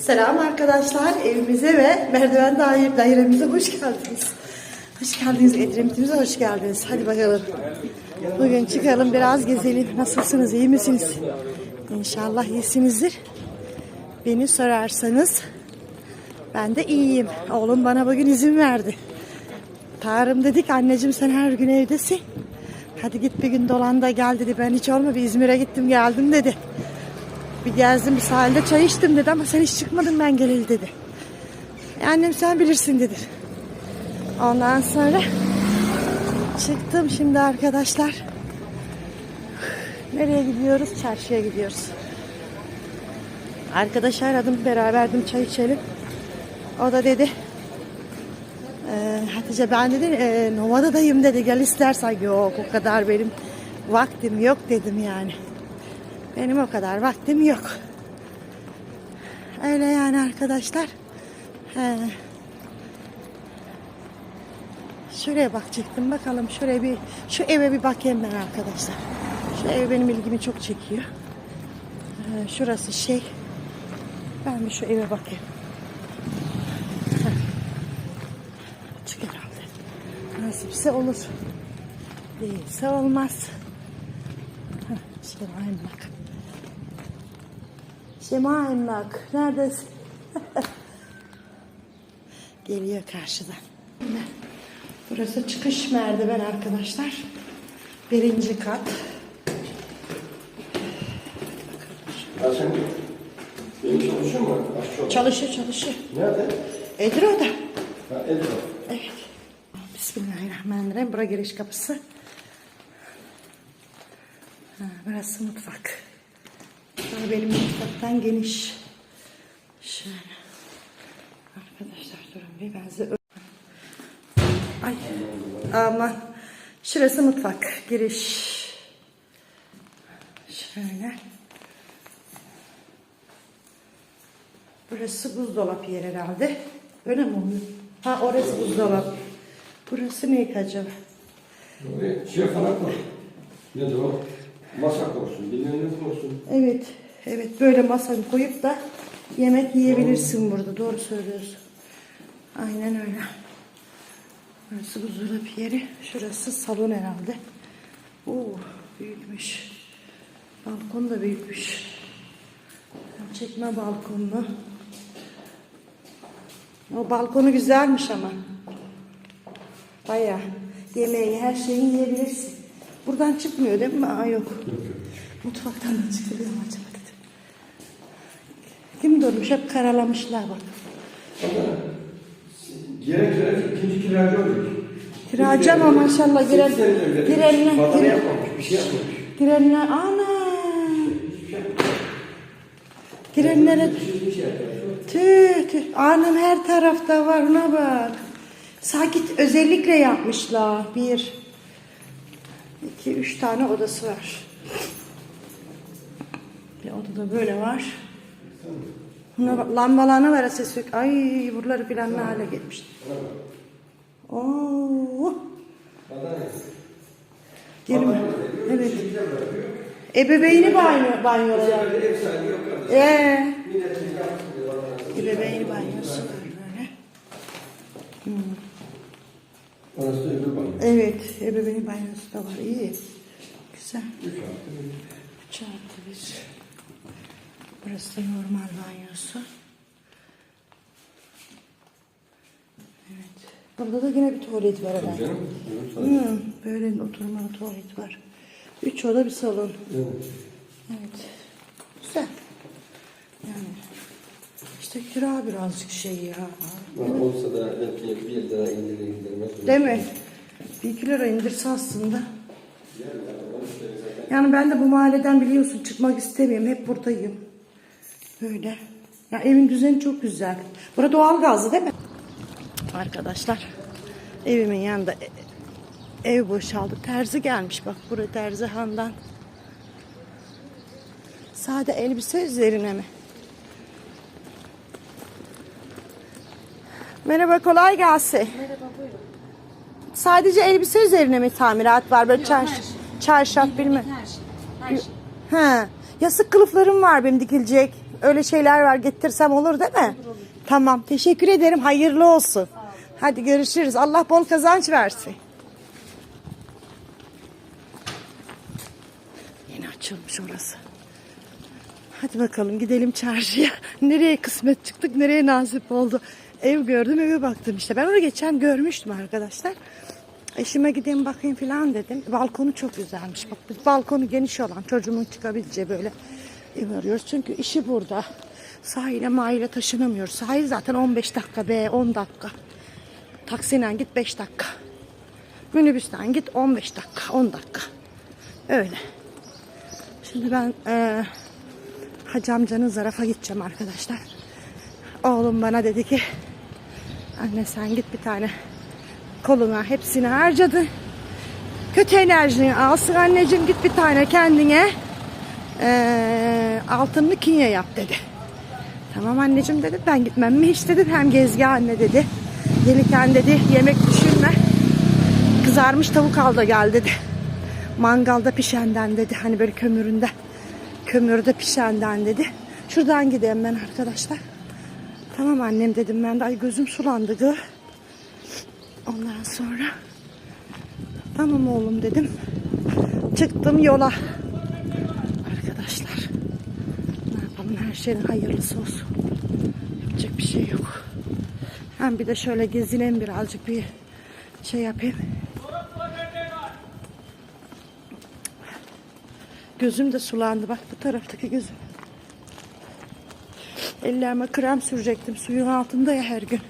Selam arkadaşlar. Evimize ve merdiven dair dairemize hoş geldiniz. Hoş geldiniz. Edremitimize hoş geldiniz. Hadi bakalım. Bugün çıkalım biraz gezelim. Nasılsınız? iyi misiniz? İnşallah iyisinizdir. Beni sorarsanız ben de iyiyim. Oğlum bana bugün izin verdi. Tarım dedik anneciğim sen her gün evdesin. Hadi git bir gün dolan da gel dedi. Ben hiç olma bir İzmir'e gittim geldim dedi. Bir gezdim bir sahilde çay içtim dedi ama sen hiç çıkmadın ben geleli dedi. E annem sen bilirsin dedi. Ondan sonra çıktım şimdi arkadaşlar. Nereye gidiyoruz? Çarşıya gidiyoruz. Arkadaş aradım beraberdim çay içelim. O da dedi ee, Hatice ben dedi e, Nova'dadayım dedi gel istersen yok o kadar benim vaktim yok dedim yani. Benim o kadar vaktim yok. Öyle yani arkadaşlar. He. Şuraya bakacaktım bakalım şuraya bir şu eve bir bakayım ben arkadaşlar. Şu ev benim ilgimi çok çekiyor. Ee, şurası şey. Ben bir şu eve bakayım. Açık herhalde. Nasipse olur. Değilse olmaz. Heh, Şema emlak. Şema emlak. Neredesin? Geliyor karşıdan. Burası çıkış merdiven arkadaşlar. Birinci kat. Ya sen benim çalışıyor mu? Aşçı olarak. Çalışıyor çalışıyor. Nerede? Edro'da. Ha, Edro. Evet. Bismillahirrahmanirrahim. Bura giriş kapısı. Ha, burası mutfak. Burada benim mutfaktan geniş. Şöyle. Arkadaşlar durun bir ben size Ay aman. Şurası mutfak. Giriş. Şöyle. Burası buzdolap yer herhalde. Öyle mi oluyor? Ha orası buzdolap. Burası ne acaba? Şey falan koy. Nedir o? Masa koysun, bilmem ne koysun. Evet. Evet böyle masanı koyup da yemek yiyebilirsin burada. Doğru söylüyorsun. Aynen öyle. Burası buzdolap yeri. Şurası salon herhalde. Oo büyükmüş. Balkon da büyükmüş. Çekme balkonlu. O balkonu güzelmiş ama. Baya yemeği her şeyi yiyebilirsin. Buradan çıkmıyor değil mi? Aa yok. Mutfaktan da çıkıyor mu acaba. Kim durmuş? Hep karalamışlar bak. Gerek gerek ikinci kiracı olacak. Kiracı ama maşallah giren, girenler, Badana giren, yapmamış, bir şey yapmamış. girenler, ana. Girenlere Hiçbir şey yapmamış. tüh tüh. Anam her tarafta var ona bak. Sanki özellikle yapmışlar. Bir, iki, üç tane odası var. Bir odada böyle var. Buna lambalarına var ses yok. Ay buraları filan ne hale gelmiş. Oo. Girme. Evet. Ebeveyni banyo, banyolar. Ee, ebeveyni banyosu var böyle. Orası da öbür banyo. Evet, ebeveyni banyosu da var. İyi. Güzel. Üç artı bir. Üç artı bir. Burası da normal banyosu. Evet. Burada da yine bir tuvalet var herhalde. Hmm, böyle oturmalı tuvalet var. Üç oda bir salon. Evet. Evet. Güzel. Yani işte kira birazcık şey ya. Ama Olsa da belki bir lira indirir indirmez. Değil mi? Bir iki lira indirse aslında. Yani ben de bu mahalleden biliyorsun çıkmak istemiyorum. Hep buradayım. Böyle. Ya evin düzeni çok güzel. Burada doğal gazlı değil mi? Arkadaşlar evimin yanında e- ev boşaldı. Terzi gelmiş bak buraya terzi handan. Sade elbise üzerine mi? Merhaba kolay gelsin. Merhaba buyurun. Sadece elbise üzerine mi tamirat var? Böyle Yok, çarş, şey. çarşaf bilmem. Her şey. Her şey. Ha. Yasık kılıflarım var benim dikilecek. Öyle şeyler var getirsem olur değil mi? Tamam teşekkür ederim hayırlı olsun. Hadi görüşürüz Allah bol kazanç versin. Yeni açılmış orası. Hadi bakalım gidelim çarşıya. Nereye kısmet çıktık, nereye nasip oldu. Ev gördüm, eve baktım işte. Ben onu geçen görmüştüm arkadaşlar. Eşime gideyim bakayım falan dedim. Balkonu çok güzelmiş. Bak balkonu geniş olan çocuğumun çıkabileceği böyle ev arıyoruz. Çünkü işi burada. Sahile mahile taşınamıyoruz. Sahil zaten 15 dakika be 10 dakika. Taksiyle git 5 dakika. Minibüsten git 15 dakika 10 dakika. Öyle. Şimdi ben eee Hacı amcanın zarafa gideceğim arkadaşlar. Oğlum bana dedi ki anne sen git bir tane koluna hepsini harcadı. Kötü enerjini alsın anneciğim git bir tane kendine eee altınlı kinye yap dedi. Tamam anneciğim dedi ben gitmem mi hiç dedim hem gezgah anne dedi. Gelirken dedi yemek düşünme kızarmış tavuk al da gel dedi. Mangalda pişenden dedi hani böyle kömüründe kömürde pişenden dedi. Şuradan gideyim ben arkadaşlar. Tamam annem dedim ben de ay gözüm sulandı gı. Ondan sonra tamam oğlum dedim. Çıktım yola. Arkadaşlar ne yapalım her şeyin hayırlısı olsun. Yapacak bir şey yok. Hem bir de şöyle gezineyim birazcık bir şey yapayım. Gözüm de sulandı bak bu taraftaki gözüm. Ellerime krem sürecektim suyun altında ya her gün.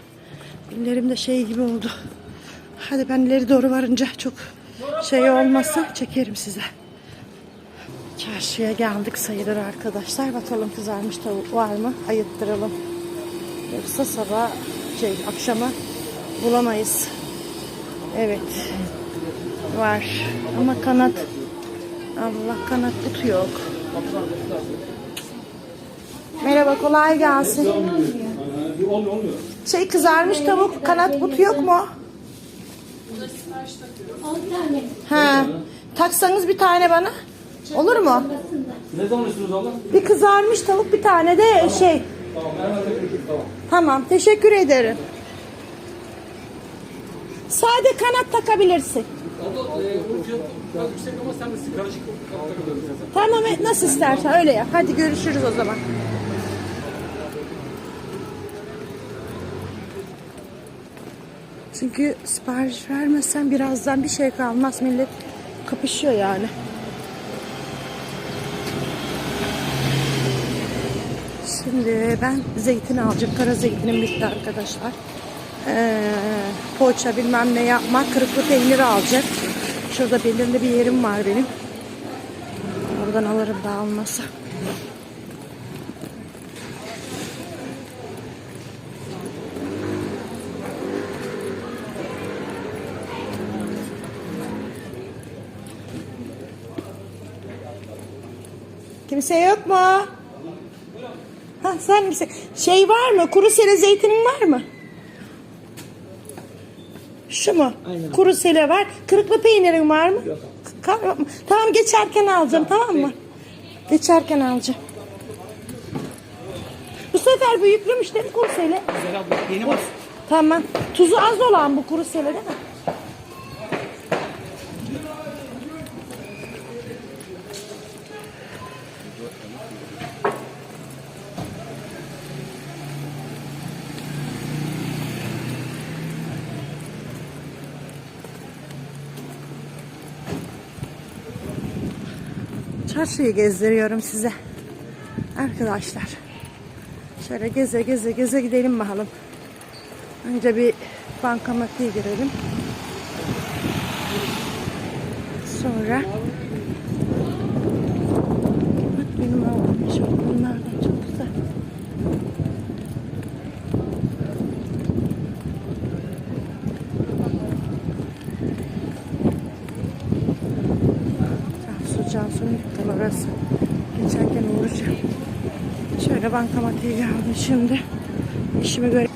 Ellerim de şey gibi oldu. Hadi ben ileri doğru varınca çok şey olmasın çekerim size. Çarşıya geldik sayılır arkadaşlar. Bakalım kızarmış tavuk var mı? Ayıttıralım. Yoksa sabah şey akşama bulamayız. Evet. Var. Ama kanat Allah kanat butu yok. Merhaba kolay gelsin. Şey kızarmış tavuk kanat butu yok mu? 10 tane. Ha. Taksanız bir tane bana. Olur mu? Ne zaman istiyorsunuz abla? Bir kızarmış tavuk bir tane de şey. Tamam hemen tekrar tamam. Tamam teşekkür ederim. Sade kanat takabilirsin. Abla e, bunun fiyatı biraz yüksek ama sen de karışık takabilirsin. Tamam e, nasıl istersen öyle yap. Hadi görüşürüz o zaman. Çünkü sipariş vermezsen birazdan bir şey kalmaz. Millet kapışıyor yani. Şimdi ben zeytin alacağım. Kara zeytinim bitti arkadaşlar. Ee, poğaça bilmem ne yapmak. Kırıklı peynir alacak. Şurada belirli bir yerim var benim. Oradan alırım daha olmazsa. Kimse yok mu? Sen misin? Şey var mı? Kuru sele zeytinin var mı? Şu mu? Kuru sele var. Kırıklı peynirin var mı? Yok. Tamam geçerken alacağım tamam mı? Geçerken alacağım. Bu sefer büyüklüymüş değil mi kuru sele? Güzel abla. Yeni bas. Tamam. Tuzu az olan bu kuru sele değil mi? Çarşıyı gezdiriyorum size. Arkadaşlar. Şöyle geze geze geze gidelim bakalım. Önce bir bankamatiğe girelim. Sonra Bak benim almış bunlardan çok güzel. Cansu Cansu'nun dükkanı orası. Geçerken uğrayacağım. Şöyle bankamatiğe geldim şimdi. İşimi göre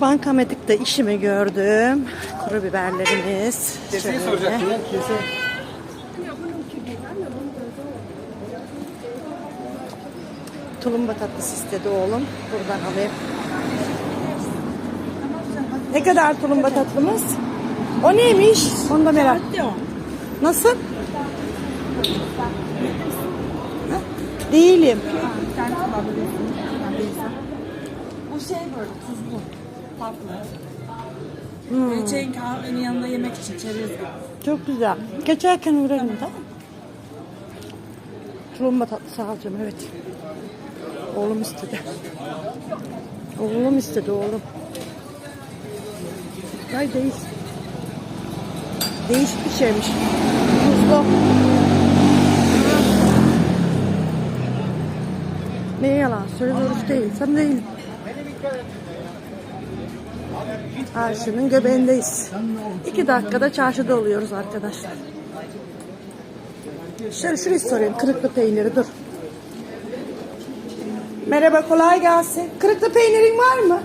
Bankamatikte işimi gördüm. Kuru biberlerimiz. Keseyi Şöyle. soracaktım ya kese. tulumba tatlısı istedi oğlum. Buradan alayım. Ne kadar tulumba tatlımız? O neymiş? Onu da merak. Nasıl? Değilim. Bu şey böyle tuzlu, tatlı. Hmm. Çayın kahvenin yanında yemek için çerez gibi. Çok güzel. Geçerken uğrarım da. Tulumba tatlısı alacağım evet. Oğlum istedi. Oğlum istedi oğlum. Ay değiş. Değişik bir şeymiş. Tuzlu. Ne yalan söyle oruç değil. Sen değilim. Çarşının göbeğindeyiz. İki dakikada çarşıda oluyoruz arkadaşlar. Şöyle şurayı sorayım. Kırıklı peyniri dur. Merhaba kolay gelsin. Kırıklı peynirin var mı?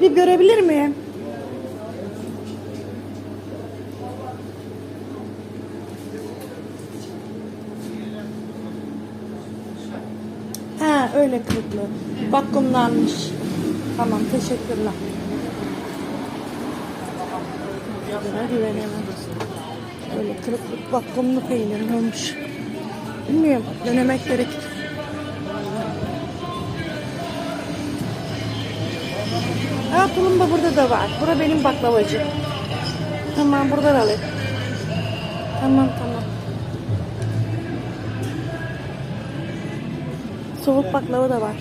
Bir görebilir miyim? Öyle kırıklı. Vakumlanmış. Tamam teşekkürler. Buna güvenemem. Öyle kırıklık vakumlu peynir olmuş. Bilmiyorum. Denemek gerekir. Aa tulumba burada da var. Bura benim baklavacı. Tamam buradan alayım. Tamam tamam. Soğuk baklava da var.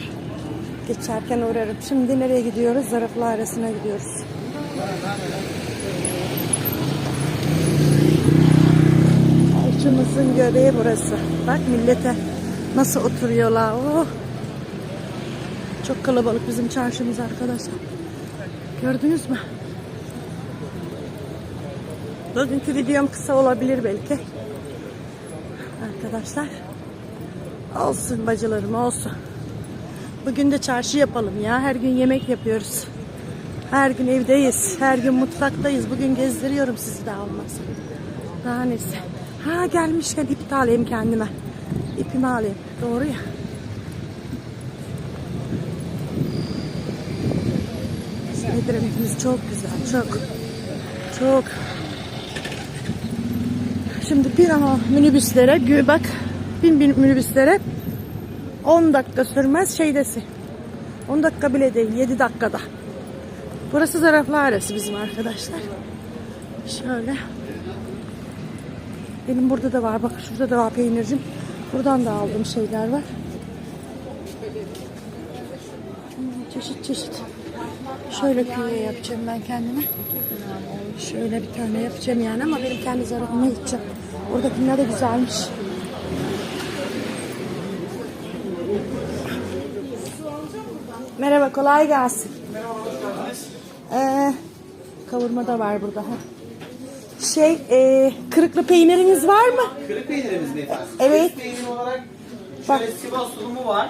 Geçerken uğrarım. Şimdi nereye gidiyoruz? Zaraflı arasına gidiyoruz. Çarşımızın göbeği burası. Bak millete nasıl oturuyorlar. Oh. Çok kalabalık bizim çarşımız arkadaşlar. Gördünüz mü? Bugünkü videom kısa olabilir belki. Arkadaşlar. Olsun bacılarım olsun. Bugün de çarşı yapalım ya. Her gün yemek yapıyoruz. Her gün evdeyiz. Her gün mutfaktayız. Bugün gezdiriyorum sizi de almaz. Daha neyse. Ha gelmişken ip de alayım kendime. İpimi alayım. Doğru ya. Edremitimiz çok güzel. Çok. Çok. Şimdi bir ama minibüslere gö- bak bin bin minibüslere 10 dakika sürmez şeydesi. 10 dakika bile değil 7 dakikada. Burası Zaraflı arası bizim arkadaşlar. Şöyle. Benim burada da var. Bak şurada da var peynircim. Buradan da aldığım şeyler var. Hmm, Çeşit çeşit. Şöyle küye yapacağım ben kendime. Şöyle bir tane yapacağım yani ama benim kendi zararıma gideceğim. Oradakiler de güzelmiş. Merhaba kolay gelsin. Ee, kavurma da var burada. Ha. Şey, e, kırıklı peyniriniz var mı? Kırık peynirimiz mi efendim? Evet. Kırık peynir olarak Bak. şöyle Sivas tulumu var.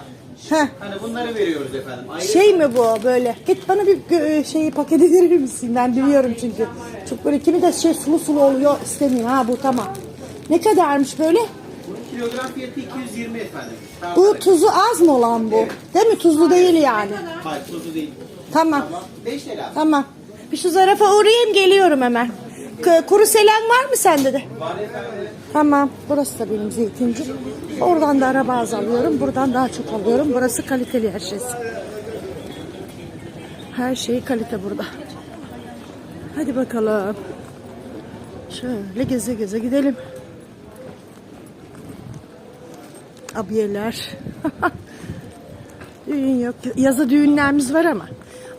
Heh. Hani bunları veriyoruz efendim. Ayrı Şey mi bu böyle? Git bana bir gö- şeyi paketi verir misin? Ben biliyorum çünkü. Çok böyle kimi de şey sulu sulu oluyor istemiyorum. Ha bu tamam. Ne kadarmış böyle? Kilogram fiyatı 220 efendim. Bu tuzu az mı olan bu? Değil mi? Tuzlu değil yani. Hayır tuzu değil. Tamam. Tamam. 5 TL. abi. Tamam. Bir şu zarafa uğrayayım geliyorum hemen. K- kuru selen var mı sende de? Var efendim. Tamam. Burası da benim zeytinci. Oradan da araba az alıyorum. Buradan daha çok alıyorum. Burası kaliteli her şey. Her şey kalite burada. Hadi bakalım. Şöyle geze geze gidelim. Abiyeler. Düğün yok. Yazı düğünlerimiz var ama.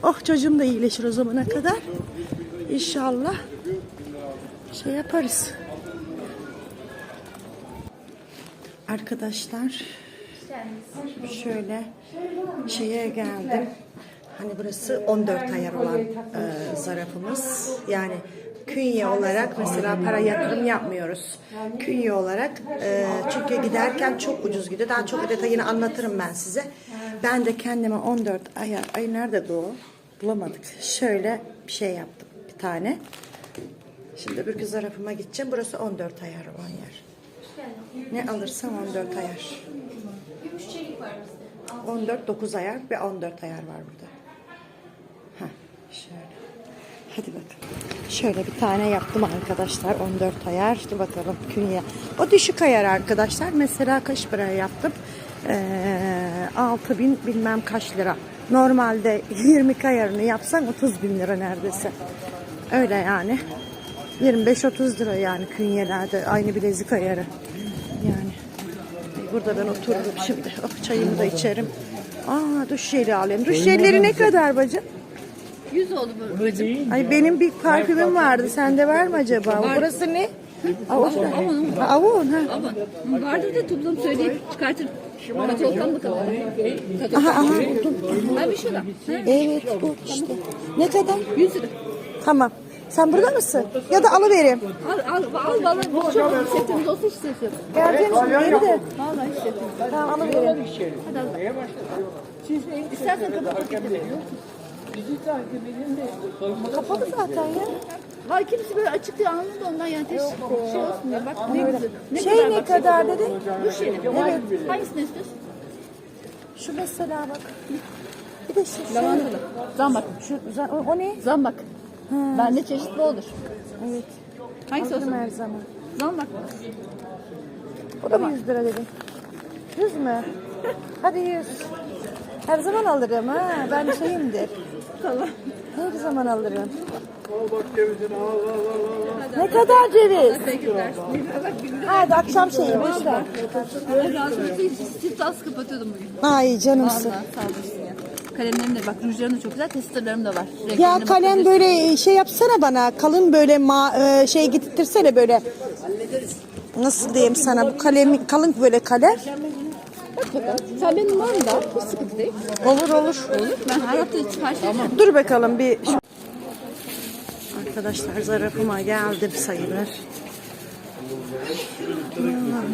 Oh çocuğum da iyileşir o zamana kadar. İnşallah şey yaparız. Arkadaşlar şöyle şeye geldim. Hani burası 14 ayar olan e, zarafımız. Yani künye olarak mesela para yatırım yapmıyoruz. Künye olarak e, çünkü giderken çok ucuz gidiyor. Daha çok detayını anlatırım ben size. Ben de kendime 14 ayar, ay nerede bu? Bulamadık. Şöyle bir şey yaptım bir tane. Şimdi öbürkü zarafıma gideceğim. Burası 14 ayar olan yer. Ne alırsam 14 ayar. Gümüş çelik var bizde. 14 9 ayar ve 14 ayar var burada. Heh, şöyle. Hadi bakalım. Şöyle bir tane yaptım arkadaşlar. 14 ayar. Dur bakalım künye. O düşük ayar arkadaşlar. Mesela kaç paraya yaptım? Ee, 6000 bilmem kaç lira. Normalde 20 ayarını yapsan 30 bin lira neredeyse. Öyle yani. 25-30 lira yani künyelerde aynı bilezik ayarı. Yani burada ben otururum şimdi. Oh, çayımı da içerim. Aa duş jeli alayım. Duş jelleri ne kadar bacım? 100 oldu bu bacım. Ay benim bir parfümüm vardı. Sende var mı acaba? Burası ne? Avun. Avun. Ha, Avun ha. Ama vardır da toplam söyleyip çıkartır. Katalogdan bakalım. Aha aha buldum. Abi şurada. Ha, Evet bu işte. Ne kadar? 100 lira. Tamam. Sen burada mısın? Ya da alıvereyim. Al al al valla biz çok setimiz olsa hiç ses yok. Geleceğim şimdi evde. Valla yok. Tamam alıvereyim. Hadi al. İstersen kapatıp getir. Kapalı zaten ya. Vay kimisi böyle açık diye anladı ondan yani teş, şey olsun diye. Bak ne güzel. Ne Şey ne bak. kadar dedi? Bu şey. Evet. Hangisini istiyorsun? Şu mesela bak. Bir de şu. Lavantalı. Zambak. Şu, o, o ne? Zambak. Bende çeşitli olur. Evet. Hangisi Alırım olsun? her zaman. Zambak. O da mı 100 lira dedim. 100 mü? Hadi 100. Her zaman alırım ha. Ben şeyimdir. Tamam. Her zaman alırım. Ne kadar ceviz? Teşekkürler. Bak Hadi akşam şeyi boş ver. Süt az kapatıyordum bugün. Ay canımsın. Vallahi sağ olasın ya. Kalemlerim de bak rujlarım da çok güzel. Testerlarım da var. Ya Renklerine kalem bakabilirsin. böyle şey yapsana bana. Kalın böyle ma e, şey getirtirsene böyle. Nasıl diyeyim sana bu kalem kalın böyle kalem. Bakalım. Sen benim numaramda. Hiç sıkıntı değil. Olur olur. Olur. Ben her hafta sipariş edeceğim. Dur bakalım bir. Arkadaşlar zarafıma geldim sayılır.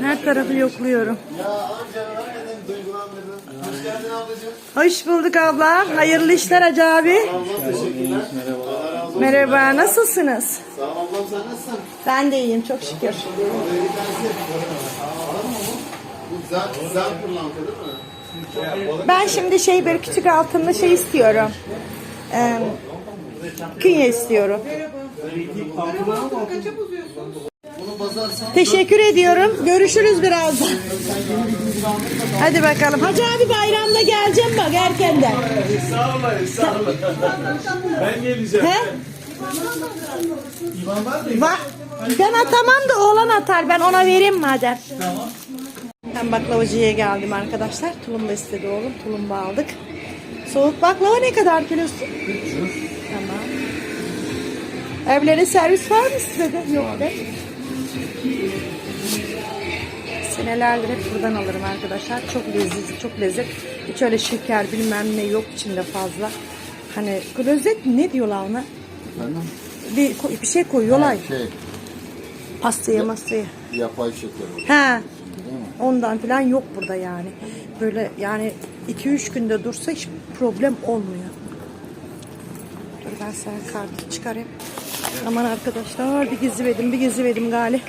Her tarafı yokluyorum. Hoş bulduk abla. Hayırlı işler Hacı abi. Merhaba, nasılsınız? Sağ ol ablam sen nasılsın? Ben de iyiyim, çok şükür. Bu güzel, güzel pırlanta değil mi? Ben şimdi şey böyle küçük altınlı şey istiyorum. Ee, künye istiyorum. Bunu bazarsan Teşekkür ediyorum. Görüşürüz birazdan. Hadi bakalım. Hacı abi bayramda geleceğim bak erkenden. Sağ olun, sağ olun. Ben geleceğim. He? İvan var mı? Var. Ben atamam da oğlan atar. Ben ona vereyim madem. Tamam. Ben baklavacıya geldim arkadaşlar. Tulumba istedi oğlum. Tulumba aldık. Soğuk baklava ne kadar kilosu? Tamam. Evlere servis var mı size de? Yok de. Senelerdir hep buradan alırım arkadaşlar. Çok lezzetli, çok lezzet. Hiç öyle şeker bilmem ne yok içinde fazla. Hani klozet ne diyorlar ona? Bir, koy- bir şey koyuyorlar. şey, Pastaya masaya. yapay şeker. Ha. Ondan falan yok burada yani. Böyle yani 2-3 günde dursa hiç problem olmuyor. Dur ben sana kartı çıkarayım. Aman arkadaşlar bir gezivedim bir gezivedim gali.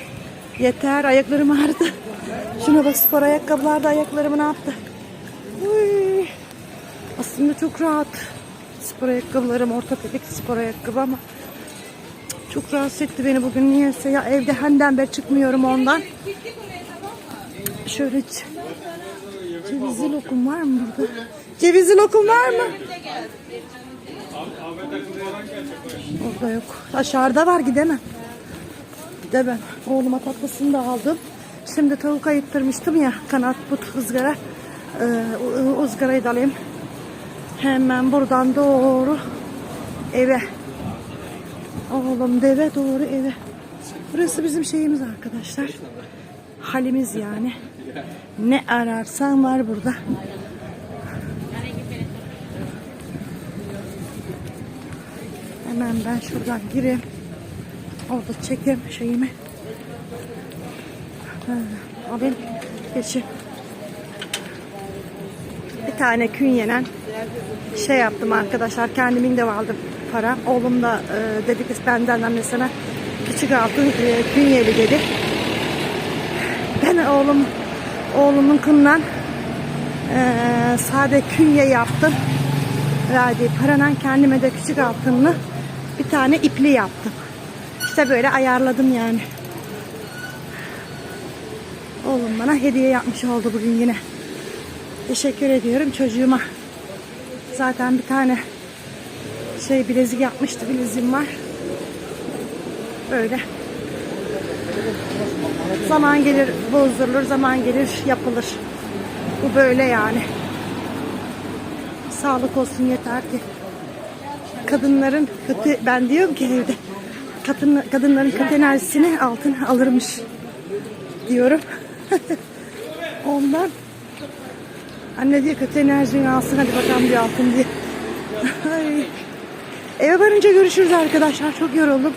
Yeter ayaklarım ağrıdı. Şuna bak spor ayakkabılar da ayaklarımı ne yaptı? Uy. Aslında çok rahat. Spor ayakkabılarım ortopedik spor ayakkabı ama çok rahatsız etti beni bugün niyeyse ya evde henden beri çıkmıyorum ondan. Şöyle ce- cevizli lokum var mı burada? Cevizli lokum var mı? Orada yok. Aşağıda var gidemem. Gidemem. Oğluma tatlısını da aldım. Şimdi tavuk ayıttırmıştım ya kanat but ızgara. Ee, ızgarayı da alayım. Hemen buradan doğru eve. Oğlum deve doğru eve. Burası bizim şeyimiz arkadaşlar. Halimiz yani. Ne ararsan var burada. Hemen ben şuradan gireyim. Orada çekeyim şeyimi. Alayım. Geçeyim. Bir tane künyenen şey yaptım arkadaşlar. Kendimin de vardı para. Oğlum da e, dedi ki benden annesine küçük altın e, künyeli dedi. Ben oğlum oğlumun kından Ee, sade künye yaptım. Verdiği paranın kendime de küçük altınlı bir tane ipli yaptım. İşte böyle ayarladım yani. Oğlum bana hediye yapmış oldu bugün yine. Teşekkür ediyorum çocuğuma. Zaten bir tane şey bilezik yapmıştı. Bileziğim var. Böyle. Zaman gelir bozdurulur, zaman gelir yapılır. Bu böyle yani. Sağlık olsun yeter ki. Kadınların kötü, ben diyorum ki evde kadın, kadınların kötü enerjisini altın alırmış diyorum. Ondan anne diyor kötü enerjini alsın hadi bakalım diyor altın diye. Eve varınca görüşürüz arkadaşlar. Çok yoruldum.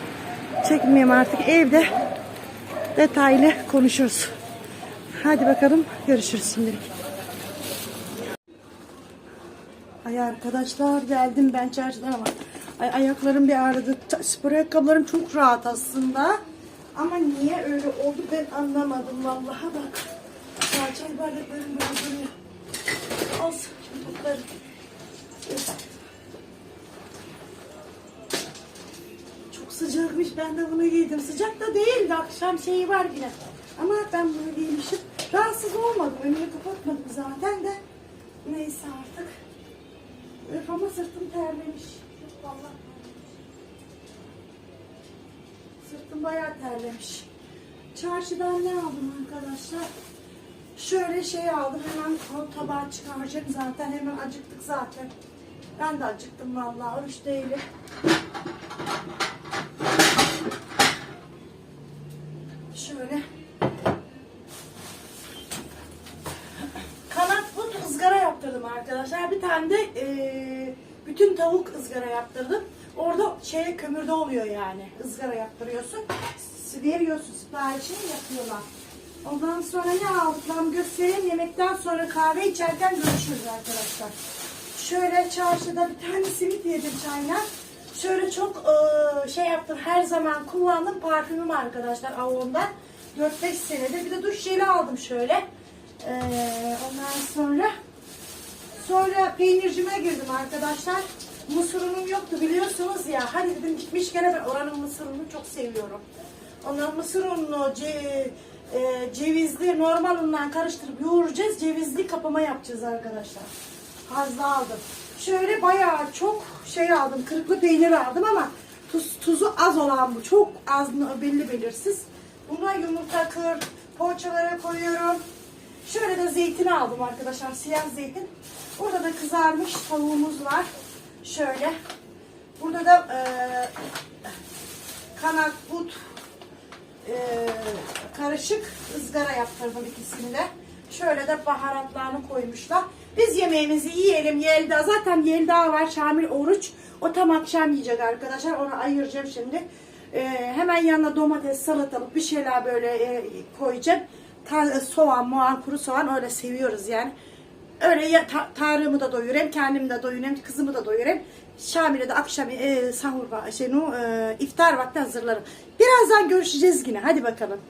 Çekmeyeyim artık. Evde detaylı konuşuruz. Hadi bakalım görüşürüz şimdilik. Ay arkadaşlar geldim ben çarşıdan ama ay ayaklarım bir ağrıdı. Spor ayakkabılarım çok rahat aslında. Ama niye öyle oldu ben anlamadım vallahi bak. Çay bardaklarım böyle duruyor. Şimdi toplarım. Sıcakmış ben de bunu giydim. Sıcak da değildi akşam şeyi var yine. Ama ben bunu giymişim. Rahatsız olmadım. Önümü kapatmadım zaten de. Neyse artık. Ama sırtım terlemiş. Vallahi. Sırtım bayağı terlemiş. Çarşıdan ne aldım arkadaşlar? Şöyle şey aldım. Hemen tabağı çıkaracağım zaten. Hemen acıktık zaten. Ben de acıktım vallahi. Oruç değilim. Şöyle. Kanat but ızgara yaptırdım arkadaşlar. Bir tane de eee, bütün tavuk ızgara yaptırdım. Orada şey kömürde oluyor yani. ızgara yaptırıyorsun. Veriyorsun siparişini yapıyorlar. Ondan sonra ne aldıklarımı göstereyim. Yemekten sonra kahve içerken görüşürüz arkadaşlar. Şöyle çarşıda bir tane simit yedim çayla. Şöyle çok eee, şey yaptım. Her zaman kullandığım parfümüm arkadaşlar Avon'dan. 4-5 senedir. Bir de duş jeli aldım şöyle. Ee, ondan sonra sonra peynircime girdim arkadaşlar. Mısır unum yoktu biliyorsunuz ya. Hadi dedim gitmişken ben oranın mısır ununu çok seviyorum. Ondan mısır ununu ce, e, cevizli normal undan karıştırıp yoğuracağız. Cevizli kapama yapacağız arkadaşlar. Fazla aldım. Şöyle bayağı çok şey aldım. Kırıklı peynir aldım ama tuz, tuzu az olan bu. Çok az belli belirsiz. Buna yumurta kır, poğaçalara koyuyorum. Şöyle de zeytin aldım arkadaşlar. Siyah zeytin. Burada da kızarmış tavuğumuz var. Şöyle. Burada da eee kanat, but, eee, karışık ızgara yaptırdım ikisini de. Şöyle de baharatlarını koymuşlar. Biz yemeğimizi yiyelim. Yelda zaten Yelda var. Şamil oruç. O tam akşam yiyecek arkadaşlar. Onu ayıracağım şimdi. Ee, hemen yanına domates, salatalık bir şeyler böyle e, koyacağım. Ta- soğan, muğan, kuru soğan öyle seviyoruz yani. Öyle ya, ta- Tarığımı da doyurayım, kendimi de doyurayım, kızımı da doyurayım. Şamil'e de akşam e, sahur, şey, no, e, iftar vakti hazırlarım. Birazdan görüşeceğiz yine. Hadi bakalım.